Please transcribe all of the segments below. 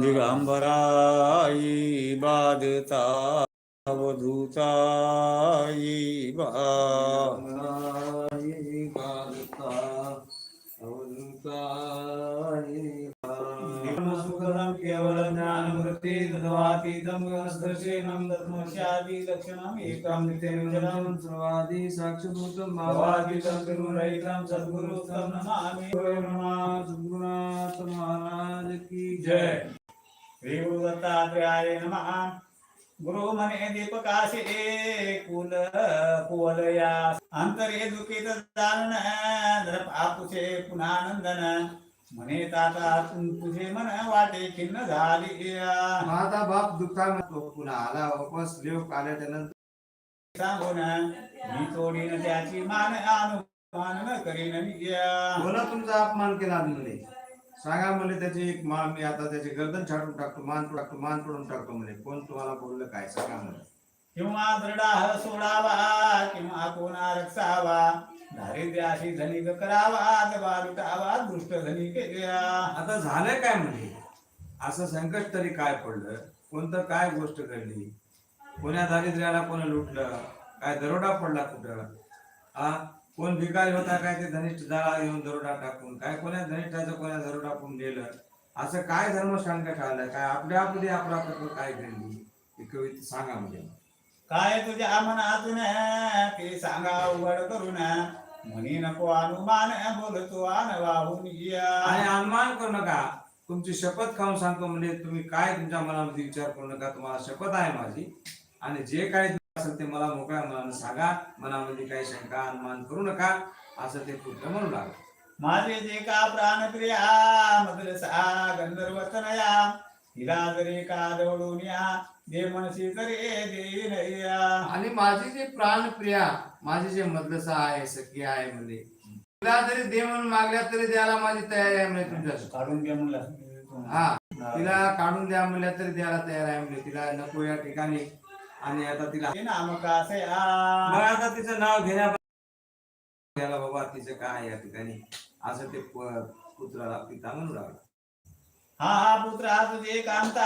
दिगंबराई बाधता अवधूताई बा सुखदं केवलं ज्ञानवृत्ति तद्वातीतं स्दर्शेनं तत्मस्यादि लक्षणम् एकं नित्यनिर्जनं सर्वादि साक्षभूतं गुरुरहितं नमामि सद्गुरुनाथ महाराज की जय श्री गुरु दत्तात्रेयाय नमः। गुरु मने दीपकाशे कुल कुवलया। अंतरे दुखित जाणन पापुसे पुन्हा नंदन म्हणे ताता तुझे मन वाटे खिन्न झाली माझा बाप दुःखामध्ये तो पुन्हा आला वापस लोक आल्याच्यानंतर. सांगून मी तोडीन त्याची मान अनुमान करीन मी तुमचा अपमान केला म्हणे. सांगा म्हणे त्याची एक मान मी आता त्याची गर्दन छाटून टाकतो मान टाकतो मान तोडून टाकतो म्हणे कोण तुम्हाला बोललं काय? सांगा म्हणे किंवा दृढाह सोडावा किंवा कोणा रक्षावा दारिद्र्याशी धनिक करावा दबा लुटावा दुष्ट धनिक आता झालं काय म्हणे असं संकट तरी काय पडलं? कोणतं काय गोष्ट घडली? कोण्या दारिद्र्याला कोणी लुटलं? काय दरोडा पडला कुठं? हा कोण भिकारी होता काय ते धनिष्ठ जाळा येऊन दरोडा टाकून काय कोण्या धनिष्ठाचं कोण्या दरोडा पण नेलं असं काय धर्म संकट आलं काय आपल्या आपली आपला काय घडली ही कविता सांगा म्हणजे. काय तुझ्या मनातून ते सांगा उघड करून म्हणी नको अनुमान बोलतो वाहून आणि अनुमान करू नका. तुमची शपथ खाऊन सांगतो म्हणजे तुम्ही काय तुमच्या मनामध्ये विचार करू नका तुम्हाला शपथ आहे माझी. आणि जे काही असेल ते मला मोकळ्या मनानं सांगा. मनामध्ये काही शंका अनुमान करू नका. असं ते पुत्र म्हणू लागलं. माझे जे का प्राणप्रिया मदरसा गंधर्वतनया हिला जरी का दवडून या दे मनसी तरी देईन या आणि माझी जे प्राणप्रिया माझी जे मदरसा आहे सखी आहे म्हणजे तिला जरी दे म्हणून मागल्या तरी द्यायला माझी तयारी आहे म्हणजे तुमच्या काढून घ्या म्हणलं. हा तिला काढून द्या म्हणल्या तरी द्यायला तयार आहे म्हणजे तिला नको या ठिकाणी. आणि आता तिला हे मग आ. आता तिचं नाव घेण्या बाबा तिचं काय या ठिकाणी? असं ते प- पुत्राला पिता म्हणू लागला हा हा पुत्रा तुझे कांता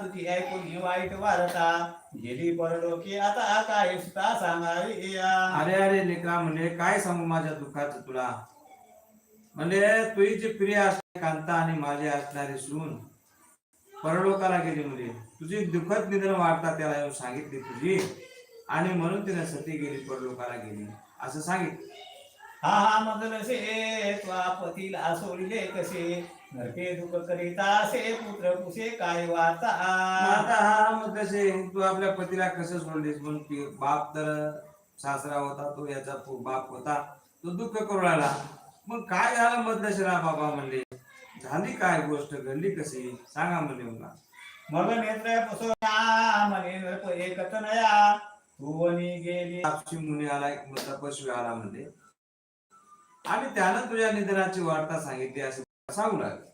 तुझी ऐकून वाईट वारता. गेली परलोकी आता काय सांगावी या. अरे अरे लेकरा म्हणजे काय सांगू माझ्या दुःखाचं तुला? म्हणजे तुझी जी प्रिय असणारी कांता आणि माझे असणारी सून परलोकाला गेली म्हणजे तुझी दुःखद निधन वार्ता त्याला येऊन सांगितली तुझी. आणि म्हणून तिने सती गेली परलोकाला गेली असं सांगितलं. हा हा मदलसे त्वा पतीला सोडिले कसे? नरके दुःख करीता असे पुत्र पुसे काय मग वार्ता आता हा मग कसे? तू आपल्या पतीला कसं सोडलीस? म्हणून ती- बाप तर सासरा होता तो याचा बाप होता. तो दुःख करू लागला मग काय झालं मधलशरा बाबा म्हणले? झाली काय गोष्ट घडली कशी? सांगा म्हणले मला मग नेत्र पुसोया मने नरप एकत नया तू गेली आपशी मुनी आला एक तपस्वी आला म्हणजे आणि त्यानं तुझ्या निधनाची वार्ता सांगितली असं सांगू लागले.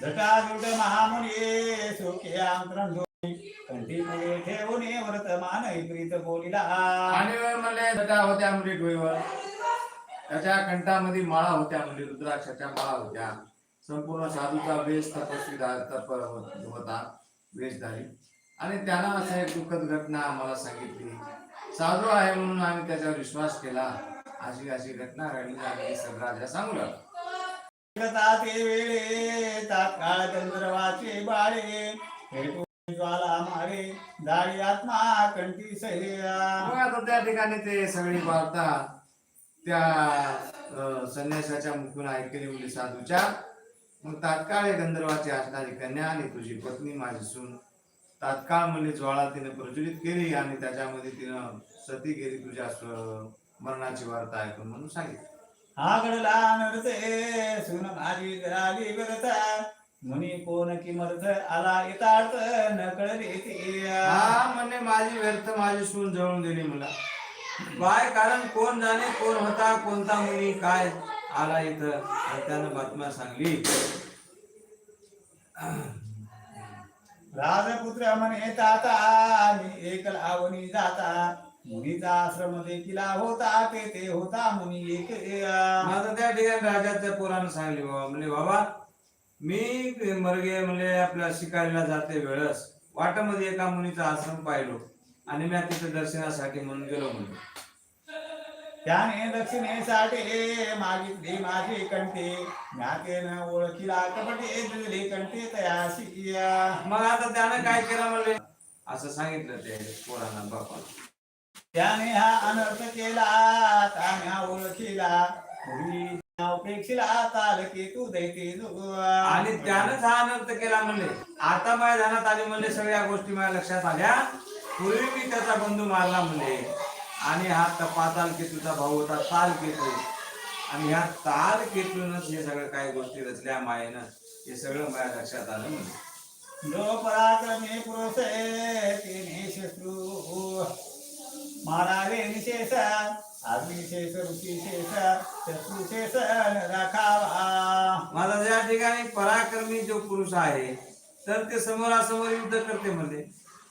जटा जुट महामुनी सुखे आंतरण जोडी कंठी पुढे ठेवून वर्तमान प्रीत बोलिला आणि म्हणले जटा होत्या म्हणजे डोईवर. त्याच्या कंठामध्ये माळा होत्या म्हणजे रुद्राक्षाच्या माळा होत्या. संपूर्ण साधूचा वेश तपस्वी तप होता वेशधारी. आणि त्यानं असं एक दुःखद घटना आम्हाला सांगितली. साधू आहे म्हणून आम्ही त्याच्यावर विश्वास केला. अशी अशी घटना घडली आणि सगळ्या सांगू लागलो वेळे तात्काळ गंधर्वाचे बाळे. भेटून ज्वाला मारे जाळी आत्मा कंठी सह्या मग आता त्या ठिकाणी ते सगळी वार्ता त्या संन्यासाच्या मुखून ऐकली म्हणजे साधूच्या. मग तात्काळ हे गंधर्वाची असणारी कन्या आणि तुझी पत्नी माझी सून. तात्काळ म्हणजे ज्वाळा तिने प्रज्वलित केली आणि त्याच्यामध्ये तिनं सती गेली तुझ्या मरणाची वार्ता ऐकून म्हणून सांगितलं. आगडला नरते सुन माझी मुनी कोण किमर्थ आला येतात न कळले ते हा म्हणजे माझी व्यर्थ माझी सून जळून गेली मला. काय कारण कोण जाणे कोण होता कोणता मुनी काय? आला इथं. आणि त्यानं बातम्या सांगली. राजपुत्र म्हणे ताता मी एक लावणी जाता. मुनीचा आश्रम देखील होता ते ते होता मुनी एक आता त्या ठिकाणी राजाच्या पोरानं सांगली बाबा. म्हणजे बाबा मी मर्गे म्हणजे आपल्या शिकारीला जाते वेळस. वाटामध्ये एका मुनीचा आश्रम पाहिलो आणि मी तिथे दर्शनासाठी म्हणून गेलो म्हणजे त्याने दक्षिणेसाठी मागितली माझी कंठी. ज्ञातेनं ओळखीला कपटे दिली कंठी तयाशी मग आता त्यानं काय केलं म्हणले? असं सांगितलं ते पोरांना बापा त्याने हा अनर्थ केला तान्या ओळखीला. पूर्वी उपेक्षिला ताल की तू दैते आणि त्यानंच हा अनर्थ केला म्हणले. आता माझ्या ध्यानात आले म्हणले सगळ्या गोष्टी माझ्या लक्षात आल्या. पूर्वी मी त्याचा बंधू मारला म्हणले. आणि हा तपाताल केतूचा भाऊ होता ताल केतू. आणि ह्या ताल केतूनच हे सगळं काही गोष्टी रचल्या मायेनं. हे सगळं माझ्या लक्षात आलं म्हणजे जो पराक्रमी पुरुष शत्रू. मारावे निशेष अग्निशेष ऋषीशेष शत्रुशेष न राखावा. माझा ज्या ठिकाणी पराक्रमी जो पुरुष आहे तर ते समोरासमोर युद्ध करते म्हणले.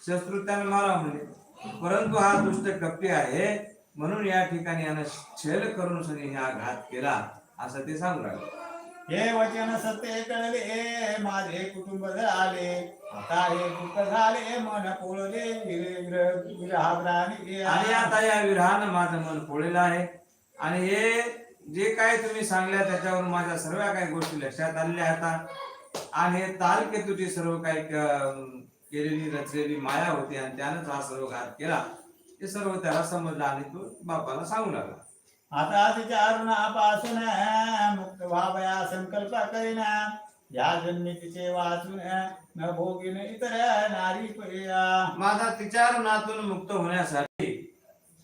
शत्रू त्याने मारा म्हणले. परंतु हा दुष्ट कपटी आहे. म्हणून या ठिकाणी यानं छेल करून सनी हा घात केला असं ते सांगू लागले. हे वचन सत्य कळले माझे कुटुंब आले आता हे दुःख झाले मन पोळले विरहाग्राणी आणि आता या विरहानं माझं मन पोळलेलं आहे. आणि हे जे काय तुम्ही सांगल्या त्याच्यावर माझ्या सर्व काही गोष्टी लक्षात आलेल्या आहेत. आणि हे तालकेतूची सर्व काही केलेली रचलेली माया होती आणि त्यानंच हा सर्व घात केला. हे सर्व त्याला समजलं आणि तो बापाला सांगू लागला. आता तिच्या अरुणापासून मुक्त व्हावया संकल्प करीना. या जन्मी तिचे वाचून न भोगीन इतर नारी माझा तिच्या ऋणातून मुक्त होण्यासाठी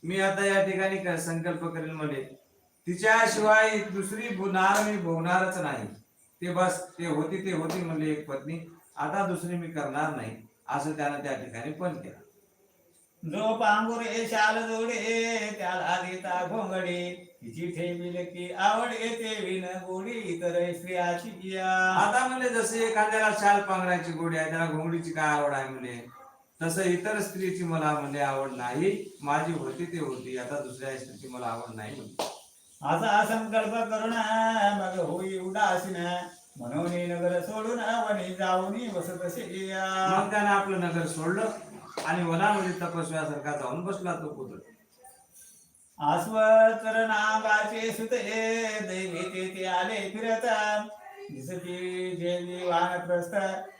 मी आता या ठिकाणी संकल्प करेल म्हणजे तिच्याशिवाय दुसरी भुणार मी भोगणारच नाही. ते बस ते होती ते होती म्हणले एक पत्नी. आता दुसरी मी करणार नाही. असं त्यानं त्या ठिकाणी पण केलं. जो पांगुरे शाल जोडे त्याला देता घोंगडे. तिची ठेविल की आवड येते विन गोडी इतर स्त्रियाची आता म्हणजे जसे एखाद्याला शाल पांघरायची गोडी आहे त्याला घोंगडीची काय आवड आहे म्हणजे तसं इतर स्त्रीची मला म्हणजे आवड नाही माझी होती ते होती आता दुसऱ्या स्त्रीची मला आवड नाही असा संकल्प करून मग होई उदासीन. म्हणून नगर सोडून वनी जाऊन वसत या मग त्यानं आपलं नगर सोडलं आणि वनामध्ये तपस्व्यासारखा जाऊन बसला तो पुत्र आस्वतर नागाचे सुते दैवी ते ते आले फिरत. दिसती जेवी वानप्रस्थ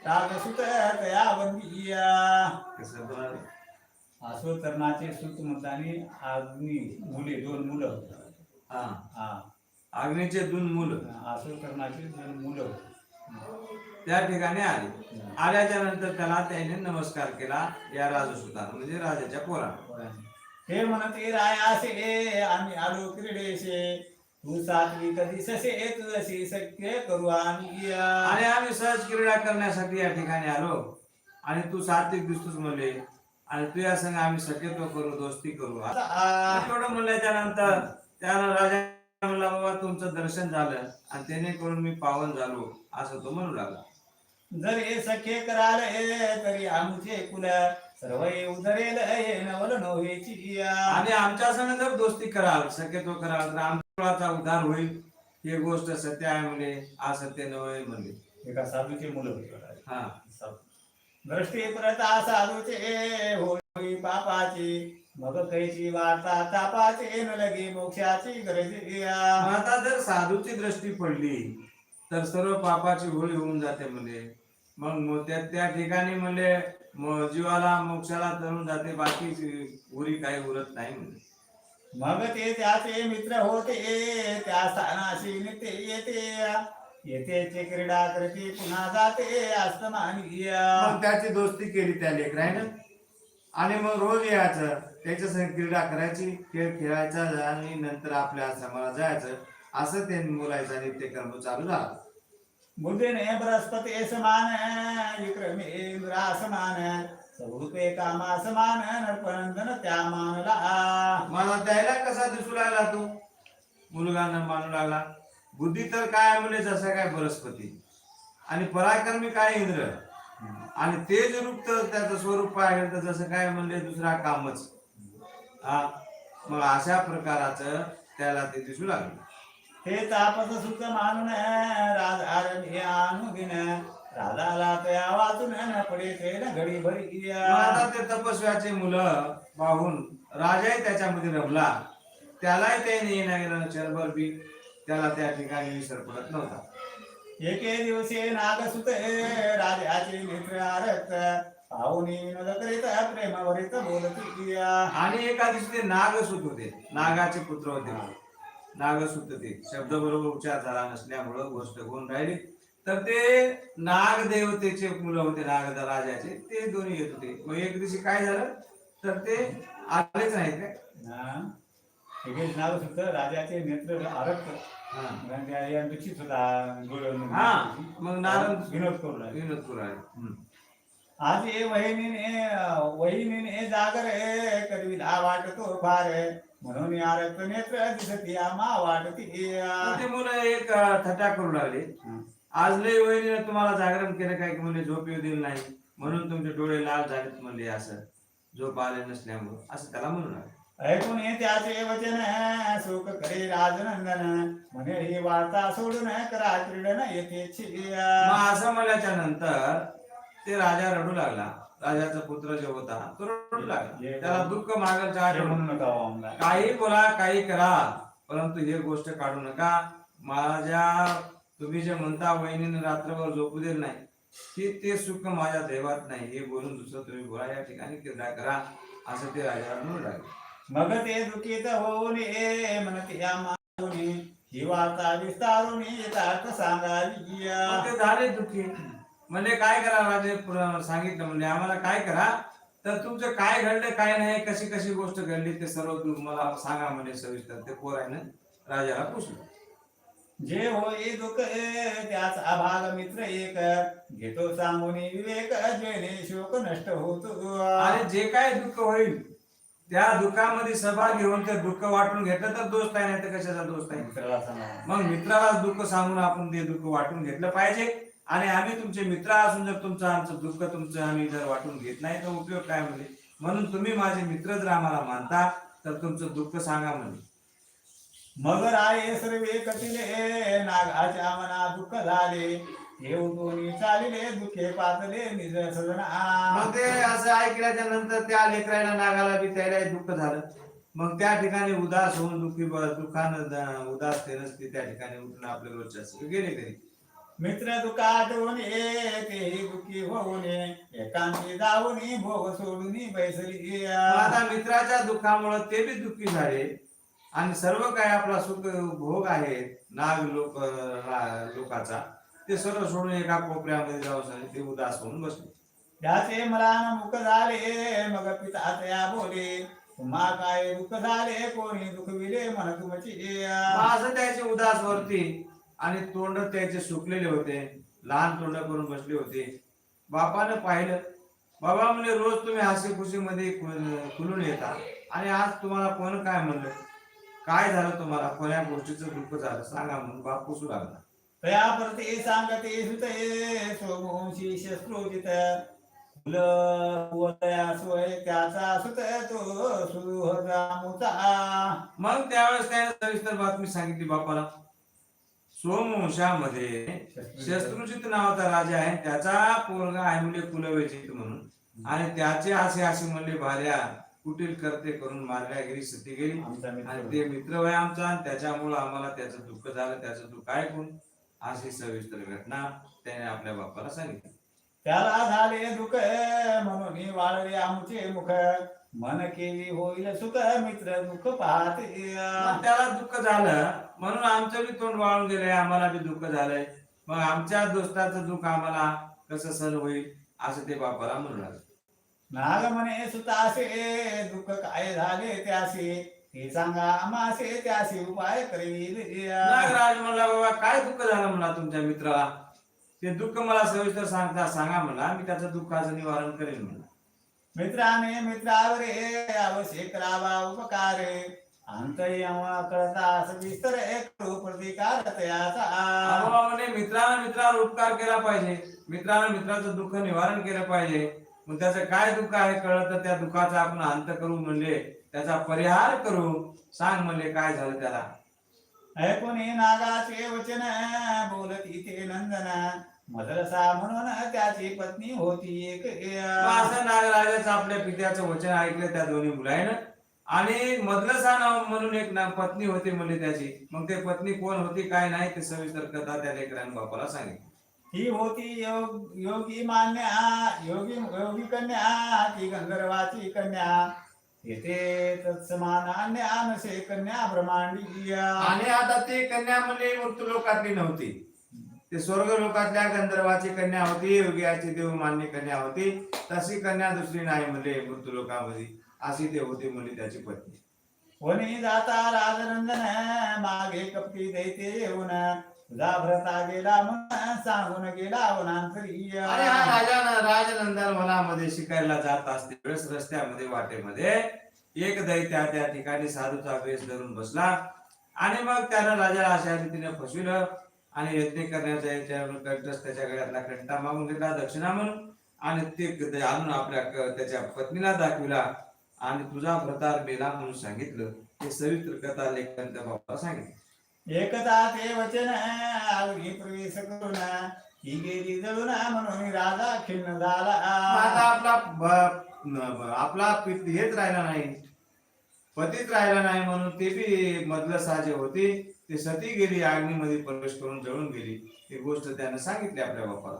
रागसुत तया वंदिया कसं बरं? आस्वतरणाचे सुत म्हणतानी अग्नी मुले दोन मुलं हा. हा. अग्नीचे दोन मुलं. आस्वतरणाचे दोन मुलं. त्या ठिकाणी आले. आल्याच्यानंतर त्याला त्याने नमस्कार केला. या राजसुतानं म्हणजे राजाच्या पोरानं. हे म्हणते रायासे आम्ही आलो क्रीडेशे तू सात्विक दिससे तू अशी शक्य करू आम्ही आणि आम्ही सहज क्रीडा करण्यासाठी या ठिकाणी आलो. आणि तू सात्विक दिसतोस म्हणले. आणि तुझ्या संग आम्ही शक्यतो करू दोस्ती करू. एवढं म्हणल्याच्या नंतर त्यानं राजा तुमचं दर्शन झालं आणि त्याने करून मी पावन झालो असं तो म्हणू लागला. जर हे सखे कराल तरी आमचे कुल सर्व उधरेल हे नवल नव्हेची आणि आमच्या संग जर दोस्ती कराल शक्यतो कराल तर कुळाचा उद्धार होईल. ही गोष्ट सत्य आहे म्हणे असत्य नव्हे म्हणले एका साधूचे मुलं होते हा. दृष्टी प्रता साधूचे होई पापाची. मग कैची वार्ता तापाचे न लगे मोक्षाची गरज आता जर साधूची दृष्टी पडली तर सर्व पापाची होळी होऊन जाते म्हणजे मग त्या त्या ठिकाणी म्हणजे जीवाला मोक्षाला तरुण जाते बाकी उरी काही उरत नाही म्हणजे मग ते त्याचे मित्र होते त्या स्थानाशी नित्य येते. येतेचे क्रीडा करते पुन्हा जाते अस्तमानी मग त्याची दोस्ती केली त्या लेकरानं. आणि मग रोज यायचं. त्याच्या संग क्रीडा करायची खेळ खेळायचा आणि नंतर आपल्या आश्रमाला जायचं असं ते मुलाचा नित्यकर्म चालू झाला. बुद्धीने बृहस्पती समान विक्रमे इंद्रा समान स्वरूपे कामा समान नरपंदन त्या मानला मला त्याला कसा दिसू लागला तो? मुलगा न मानू लागला. बुद्धी तर काय म्हणजे जसं काय बृहस्पती. आणि पराक्रमी काय इंद्र. आणि तेज रूप तर त्याचं स्वरूप आहे तर जसं काय म्हणजे दुसरा कामच. हा मग अशा प्रकाराचं त्याला ते दिसू लागलं. ते तापस सुत मानून राज अनुदिन राजाला तया वाचून न पडे ते न घडी भरी आता ते तपस्व्याचे मुलं पाहून राजाही त्याच्यामध्ये रमला. त्यालाही ते येणं क्षणभर बी त्याला त्या ठिकाणी विसर पडत नव्हता. एके दिवशी नागसुत राजाचे मित्र आरत आणि एका दिवशी ते नागसूत होते नागाचे पुत्र होते नागसूत ते शब्द बरोबर उच्चार झाला नसल्यामुळं गोष्ट होऊन राहिली. तर ते नाग देवतेचे मुलं होते नाग राजाचे. ते दोन्ही येत होते. मग एक दिवशी काय झालं? तर ते आलेच नाहीत काय? नागसुत राजाचे नेत्र आरत हा. हा. मग नारद विनोद करू विनोद करू. आज ये वहिनीने वहिनीने जागर करविला वाटतो फार म्हणून आरत नेत्र दिसती आम्हा वाटती. ते मुलं एक थट्टा करू लागले. आज लय वहिनीनं तुम्हाला जागरण केलं काय की म्हणजे झोप येऊ दिली नाही. म्हणून तुमचे डोळे लाल झालेत म्हणले असं. झोप आले नसल्यामुळं. असं त्याला म्हणू लागले. ऐकून त्याचे वचन सुख करे राजनंदन. म्हणे ही वार्ता सोडून करा क्रीडन येते असं म्हणल्याच्या नंतर ते राजा रडू लागला. राजाचा पुत्र जो होता तो रडू लागला. त्याला दुःख मागल हो. काही बोला काही करा परंतु हे गोष्ट काढू नका. माझ्या तुम्ही जे म्हणता वहिनीने रात्रभर झोपू देत नाही की ते सुख माझ्या देवात नाही. हे बोलून दुसरं तुम्ही बोला या ठिकाणी क्रीडा करा. असं ते राजाला म्हणू लागले. मग ते दुखीत होऊन ये म्हणते या मागुनी ही वार्ता विस्तारून येतात सांगावी ते झाले दुःखी. म्हणजे काय करा राजे सांगितलं म्हणजे आम्हाला काय करा? तर तुमचं काय घडलं काय नाही कशी कशी गोष्ट घडली ते सर्व मला सांगा म्हणजे सविस्तर. ते पोरानं राजाला पुसलं जे होई दुःख त्याचा भाग मित्र एक. घेतो सांगून विवेक जेणे शोक नष्ट होतो. आणि जे काय दुःख होईल त्या दुःखामध्ये सहभाग घेऊन ते दुःख वाटून घेतलं तर दोष काय नाही तर कशाचा दोष आहे? मित्राला. मग मित्राला दुःख सांगून आपण ते दुःख वाटून घेतलं पाहिजे. आणि आम्ही तुमचे मित्र असून जर तुमचं आमचं दुःख तुमचं आम्ही जर वाटून घेत नाही तर उपयोग काय म्हणजे म्हणून तुम्ही माझे मित्र जर आम्हाला मानता तर तुमचं दुःख सांगा म्हणजे मग राये सर्वे कटिले नागाच्या मना दुःख झाले. येऊ दोन्ही चालिले दुःखे पातले निज सजना मग ते असं ऐकल्याच्या नंतर त्या लेकरायला नागाला बी त्याला दुःख झालं. मग त्या ठिकाणी उदास होऊन दुःखी दुःखानं उदास ते नसते त्या ठिकाणी उठून आपल्या रोजच्या गेले घरी. मित्र दुःखातून ते दुःखी होऊन एकांती जाऊन भोग सोडून बैसली आता मित्राच्या दुःखामुळे ते बी दुःखी झाले. आणि सर्व काय आपला सुख भोग आहे नाग लोक लोकाचा. ते सर्व सोडून एका कोपऱ्यामध्ये जाऊन ते उदास होऊन बसले. त्याचे मला मुख झाले मग पिता त्या बोले तुम्हा काय दुःख झाले कोणी दुखविले मन तुमची असं त्याचे उदास वरती आणि तोंड त्याचे सुकलेले होते. लहान तोंड करून बसले होते. बापानं पाहिलं. बाबा म्हणजे रोज तुम्ही हसी खुशी मध्ये खुलून येता. आणि आज तुम्हाला कोण काय म्हणलं? काय झालं तुम्हाला? कोण्या गोष्टीचं दुःख झालं? सांगा म्हणून बाप पुसू लागला. सांगते सुते सोय त्याचा सुत तो मग त्यावेळेस त्याने सविस्तर बातमी सांगितली बापाला. सोमवंशामध्ये शस्त्रुजित नावाचा राजा आहे. त्याचा पोरगा आहे म्हणजे कुलवेचित म्हणून. आणि त्याचे असे असे म्हणले भार्या कुटील करते करून मारल्या गेली. सती गेली आणि ते मित्र वय आमचा. आणि त्याच्यामुळं आम्हाला त्याचं दुःख झालं. त्याचं दुःख ऐकून अशी सविस्तर घटना त्याने आपल्या बापाला सांगितली. त्याला झाले दुःख म्हणून वाळले आमचे मुख. मन केली होईल सुख मित्र दुःख पाहते. त्याला दुःख झालं. म्हणून आमचं बी तोंड वाळून गेलंय आम्हाला बी दुःख झालंय. मग आमच्या दोस्ताचं दुःख आम्हाला कसं सण होईल असं ते बापाला म्हणू लागले. नाग म्हणे सुतासे दुःख काय झाले ते सांगा आमासे त्यासे उपाय करील नागराज म्हणला बाबा काय दुःख झालं म्हणा तुमच्या मित्राला ते दुःख मला सविस्तर सांगता सांगा म्हणला मी त्याचं दुःखाचं निवारण करेन म्हणला. मित्राने मित्रावरे आवश्यक करावा उपकार. अंतयमा कळता सविस्तर करू प्रतिकार तयाचा. बाबा म्हणे मित्रानं मित्रावर उपकार केला पाहिजे. मित्रानं मित्राचं दुःख निवारण केलं पाहिजे. मग त्याचं काय दुःख आहे कळलं तर त्या दुःखाचा आपण अंत करू म्हणले त्याचा परिहार करू. सांग म्हणले काय झालं त्याला. ऐकून नागाचे वचन बोलत इथे नंदन. मदरसा म्हणून त्याची पत्नी होती एक. असं नागराजाचं आपल्या पित्याचं वचन ऐकलं त्या दोन्ही मुलायनं आणि मद्रसा नाव म्हणून एक ना पत्नी होती म्हणजे त्याची. मग ते पत्नी कोण होती काय नाही ते सविस्तर कथा त्या लेकरांनी बापाला सांगितली. ही होती योग योगी मान्या योगी योगी कन्या ती गंधर्वाची कन्या. येथे तत्समान अन्य नसे कन्या ब्रह्मांडी आणि आता ती कन्या म्हणजे मृत्यू लोकातली नव्हती. ते स्वर्ग लोकातल्या गंधर्वाची कन्या होती योग्याची देव मान्य कन्या होती. तशी कन्या दुसरी नाही म्हणजे मृत्यू लोकामध्ये अशी ते होती म्हणजे त्याची पत्नी. कोणी जाता राजनंदन मागे कपटी दैते येऊन तुझा भरता गेला म्हणून सांगून गेला वनांतरी हा राजा राजनंदन वनामध्ये शिकायला जात असते. वेळेस रस्त्यामध्ये वाटेमध्ये एक दैत्या त्या ठिकाणी साधूचा वेश धरून बसला. आणि मग त्यानं राजाला अशा रीतीने फसविलं आणि यज्ञ करण्याचा कंठस त्याच्या गळ्यातला कंटा मागून घेतला दक्षिणा म्हणून आणि ते आणून आपल्या त्याच्या पत्नीला दाखविला. आणि तुझा भरतार मेला म्हणून सांगितलं. ते सवित्र कथा लेखन त्या बापाला सांगितलं. एकदा ते वचन अग्नी प्रवेश करून ही गेली जळून म्हणून राजा खिन्न आता झाला आपला आपला पित- हेच राहिला नाही. पतीच राहिला नाही म्हणून ते बी मधलं साजे होती. ते सती गेली अग्नीमध्ये प्रवेश करून जळून गेली. ही गोष्ट त्यानं सांगितली आपल्या बापाला.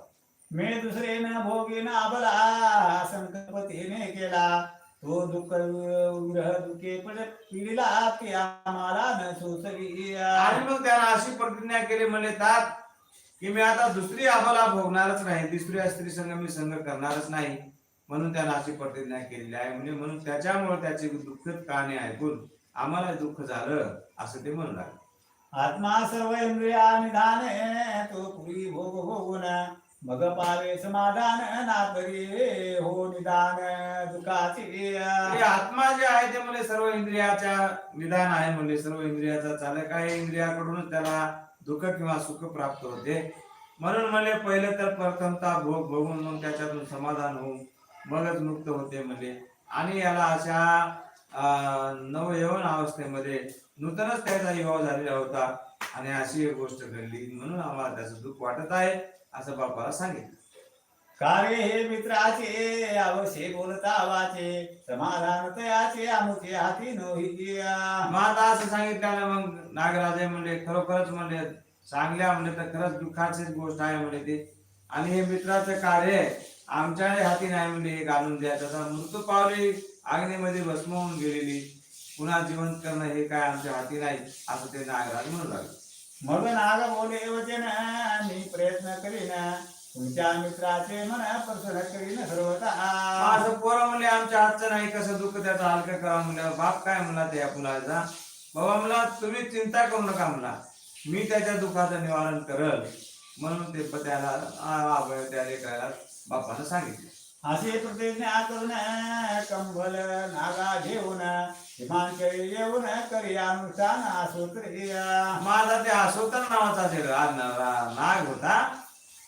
मी दुसरे न भोगी न आबला संकल्पतीने केला. तो दुःख विरह दुखे पड पिढीला ते आम्हाला न आणि मग त्यानं अशी प्रतिज्ञा केली म्हणे तात की मी आता दुसरी आबाला भोगणारच नाही दुसऱ्या स्त्री संघ मी संघ करणारच नाही म्हणून त्यानं अशी प्रतिज्ञा केलेली आहे. म्हणजे म्हणून त्याच्यामुळे त्याची दुःखद कहाणी ऐकून आम्हाला दुःख झालं असं ते म्हणू लागले. आत्मा सर्व इंद्रिया निधान तो पुरी भोग भोगून मग पावे समाधान नातरी हो निदान दुखाचे आत्मा जे आहे ते म्हणजे सर्व इंद्रियाच्या निदान आहे म्हणजे सर्व इंद्रियाचा चालक आहे. इंद्रियाकडूनच त्याला दुःख किंवा सुख प्राप्त होते. म्हणून म्हणजे पहिले तर प्रथमता भोग भोगून मग त्याच्यातून समाधान होऊन मगच मुक्त होते म्हणजे आणि याला अशा नवयवन अवस्थेमध्ये नूतनच त्याचा विवाह झालेला होता. आणि अशी एक गोष्ट घडली. म्हणून आम्हाला त्याचं दुःख वाटत आहे. असं बापाला सांगितलं. कार्य हे मित्राचे अवश्य बोलता वाचे. समाधान तयाचे आमुचे हाती नोही मग आता असं सांगितल्यानं मग नागराजे म्हणले खरोखरच म्हणले चांगल्या म्हणले तर खरंच दुःखाचीच गोष्ट आहे म्हणले ते. आणि हे मित्राचं कार्य आमच्या हाती नाही म्हणले हे घालून द्यायचं आता मृत्यू पावली अग्नीमध्ये भस्म होऊन गेलेली. पुन्हा जिवंत करणं हे काय आमच्या हाती नाही असं ते नागराज म्हणू लागले. म्हणून नाग बोले वचन मी प्रयत्न करीन तुमच्या मित्राचे मन प्रसन्न करीन सर्वता असं पोरं म्हणले आमच्या हातचं नाही कसं दुःख त्याचा हलकं करा म्हणलं बाप काय म्हणला ते मुलाचा बाबा म्हणला तुम्ही चिंता करू नका म्हणला मी त्याच्या दुःखाचं निवारण करल म्हणून ते प- त्याला आ- आ- त्या बापानं सांगितलं असे प्रतिज्ञा करून कंबल नागा घेऊन हिमांचळी येऊन करी अनुष्ठान आसूत्री माझा ते आसोतर नावाचा जे नाग होता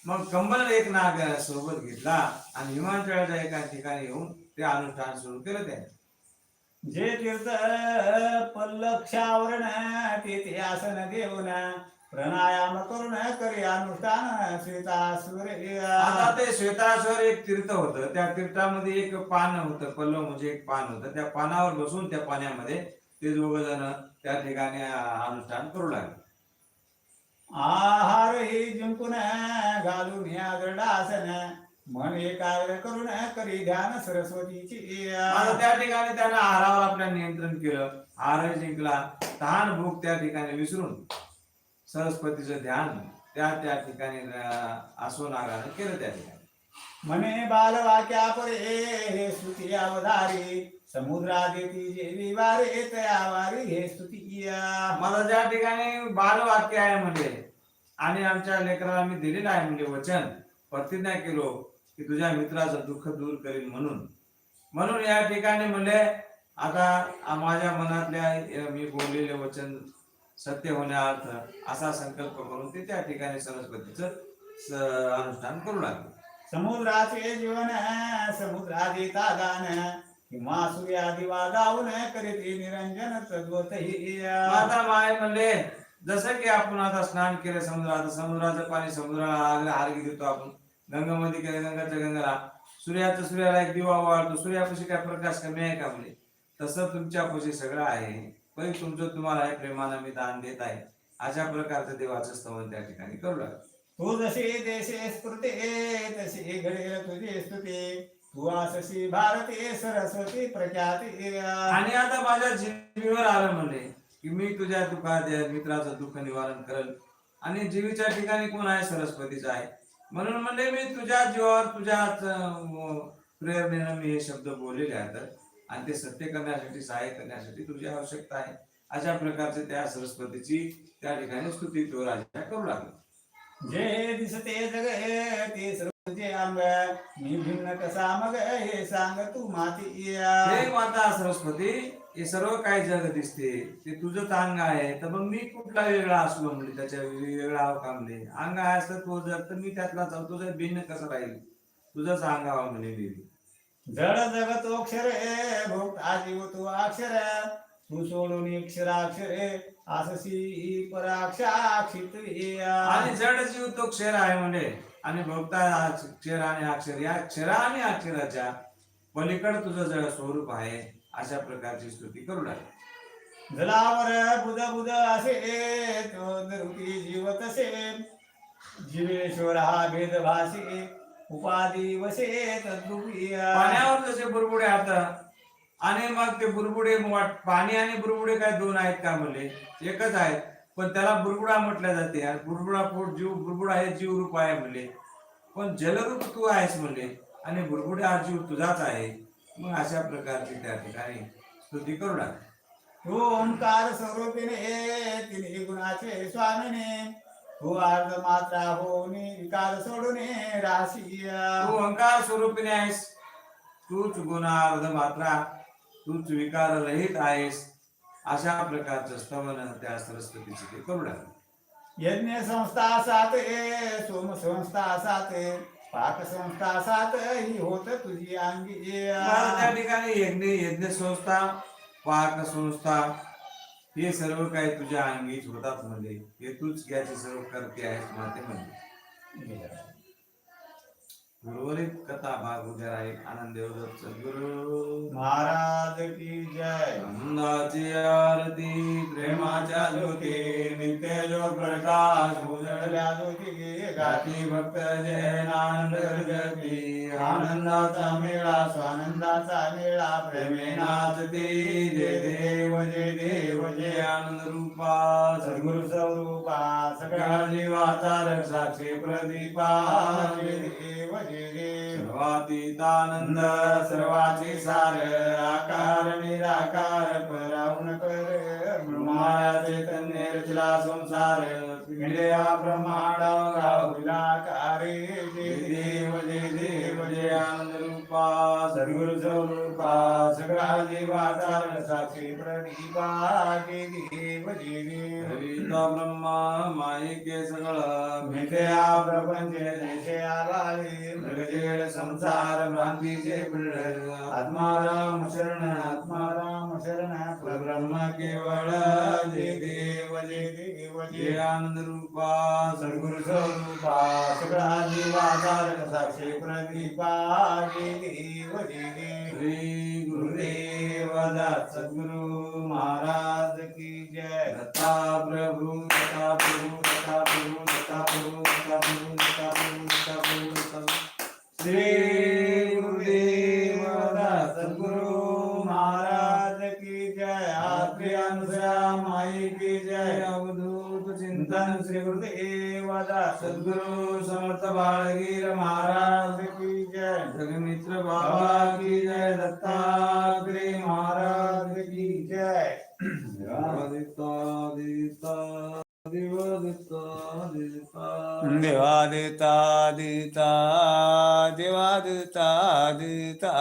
मग कंबल एक नाग सोबत घेतला आणि हिमाचळच्या एका ठिकाणी येऊन ते अनुष्ठान सुरू केलं त्याने. जे तीर्थ पल्लक्षावरण तेथे आसन देऊन प्राणायाम करून करी अनुष्ठान सीता आता ते श्वेताश्वर एक तीर्थ होतं. त्या तीर्थामध्ये एक पान होतं पल्लव म्हणजे एक पान होतं. त्या पानावर बसून त्या पाण्यामध्ये ते दोघ जण त्या ठिकाणी अनुष्ठान करू लागले. आहार ही जिंकून घालून या दृढासन मन एकाग्र करून करी ध्यान सरस्वतीची त्या ठिकाणी त्यानं आहारावर आपल्या नियंत्रण केलं. आहार जिंकला. तहान भूक त्या ठिकाणी विसरून. सरस्वतीचं ध्यान त्या त्या ठिकाणी अं, आसोनागानं केलं त्या ठिकाणी. मने बाल वाक्या परे हे स्तुती अवधारी. समुद्रा देती जे विवारे तयावारी हे स्तुती मला ज्या ठिकाणी बालवाक्य आहे म्हणजे आणि आमच्या लेकराला मी दिलेलं आहे म्हणजे वचन प्रतिज्ञा केलो की तुझ्या मित्राचं दुःख दूर करीन म्हणून. म्हणून या ठिकाणी म्हणले आता माझ्या मनातल्या मी बोललेले वचन सत्य होण्यार्थ असा संकल्प करून ते त्या ठिकाणी सरस्वतीचं अनुष्ठान करू लागले. समुद्राचे जीवन समुद्रादी तादान किंवा सूर्यादी वादावून करीती निरंजन तद्वत आता माय म्हणले जसं की आपण आता स्नान केलं समुद्रात समुद्राचं पाणी समुद्राला आरगी देतो आपण. गंगामध्ये केलं गंगाच्या गंगाला. सूर्याचं सूर्याला एक दिवा वाढतो सूर्यापाशी काय प्रकाश कमी आहे का म्हणजे तसं तुमच्यापाशी सगळं आहे. पण तुमचं तुम्हाला हे प्रेमानं मी दान देत आहे. अशा प्रकारचं देवाचं स्तवन त्या ठिकाणी करू लागलं. तू जशी देशे स्फुरते तशी घडेल तुझी स्तुती. तू आसशी भारती सरस्वती प्रख्याती. आणि आता माझ्या जीवीवर आलं म्हणले की मी तुझ्या दुःखा मित्राचं दुःख निवारण करल. आणि जीवीच्या ठिकाणी कोण आहे? सरस्वतीचं आहे. म्हणून म्हणले मी तुझ्या जीवावर तुझ्याच अं, प्रेरणेनं मी हे शब्द बोललेले आहेत. आणि ते सत्य करण्यासाठी सहाय्य करण्यासाठी तुझी आवश्यकता आहे. अशा प्रकारचे त्या सरस्वतीची त्या ठिकाणी स्तुती तो राजा करू लागला. जे दिसते जग हे ते सर्व तुझे अंग मी भिन्न कसा मग हे सांग तू माती हे माता सरस्वती हे सर्व काय जग दिसते ते तुझंच अंग आहे. तर मग मी कुठला वेगळा असलो म्हणजे त्याच्या वेगळा का म्हणजे अंग आहे असतं तो जर तर मी त्यातला तुझं भिन्न कसं राहील? तुझंच अंग हवा म्हणे देवी जड जगत अक्षर भोग आजीव तू अक्षर तू सोडून अक्षराक्षर आससी पराक्षाक्षित आणि जड जीव तो क्षर आहे म्हणजे आणि भोगता क्षर आणि अक्षर या क्षरा आणि अक्षराच्या पलीकडे तुझं जड स्वरूप आहे अशा प्रकारची स्तुती करू लागली. जलावर बुध बुध असे तो धरुती जीव तसे जीवेश्वर हा भेद उपाधी वसे पाण्यावर जसे बुरबुडे आता आणि मग ते बुरबुडे पाणी आणि बुरबुडे काय दोन आहेत का म्हणले? एकच आहेत. पण त्याला बुरबुडा म्हटल्या जाते. बुरबुडा पोट जीव बुरबुडा हे जीव रूप आहे म्हणले. पण जलरूप तू आहेस म्हणले. आणि बुरबुडा हा जीव तुझाच आहे. मग अशा प्रकारची त्या ठिकाणी स्तुती करू लागली तू ओंकार स्वरूपिणे तिन्ही गुणाचे स्वामिने. तू अर्ध मात्रा होनी विकार सोडूने राशी तू अंकार स्वरूपीने आहेस. तूच गुणार्ध मात्रा तूच विकार रहित आहेस. अशा प्रकारचं स्तवन त्या सरस्वतीचे ते करू लागले. यज्ञ संस्था सात सोम संस्था सात पाक संस्था सात ही होत तुझी अंगी. त्या ठिकाणी यज्ञ यज्ञ संस्था पाक संस्था हे सर्व काही तुझ्या अंगीच होतात म्हणजे हे तूच याचे सर्व करते आहेस माते म्हणजे उर्वरित कथा भाग उद्या आहे आनंद सद्गुरु. महाराज की जय. आनंदाची आरती प्रेमाच्या ज्योती नित्य जो प्रकाश उजळल्या ज्योती गाठी भक्त जय आनंद जगती आनंदाचा मेळा स्वानंदाचा मेळा प्रेमे नाचती जय देव जय देव जय आनंद रूपा. सद्गुरु स्वरूपा सगळा जीवाचा रक्षाक्षे प्रदीपा जय देव जय सर्वातीतानंद सर्वाचे सार आकार निराकार परावून कर ब्रह्माया चैतन्य रचला संसार मिळया ब्रह्मांड गावलाकारे जय जय देव जय देव जय आनंद रूप स्वरूपा सद्गुरु स्वरूपा सगळा देवाचा रसाचे प्रणिपा देव जीवे हरिता ब्रह्मा माईके सगळ मिथया प्रपंच जैसे आलाले मृगजेड संसार भ्रांतीचे पिढ आत्माराम शरण आत्माराम शरण। ब्रह्म केवळ। जे देव जे देव जे आनंद रूपा सद्गुरु स्वरूपा। सगळा देवाचा रसाचे प्रणिपा श्री गुरुदेव सद्गुरु महाराज की जय। दत्ता प्रभु दत्ता प्रभु दत्ता प्रभु दत्ता प्रभु दत्ता प्रभु दत्ता प्रभु दत्ता प्रभु। श्री अवधूत चिंतन चिंतन श्री गुरुदेव सद्गुरु समर्थ बाळगीर महाराज की जय। जगमित्र बाबा की जय। दत्तात्रय महाराज की जय। दिता देवा देता देता देवा देता देता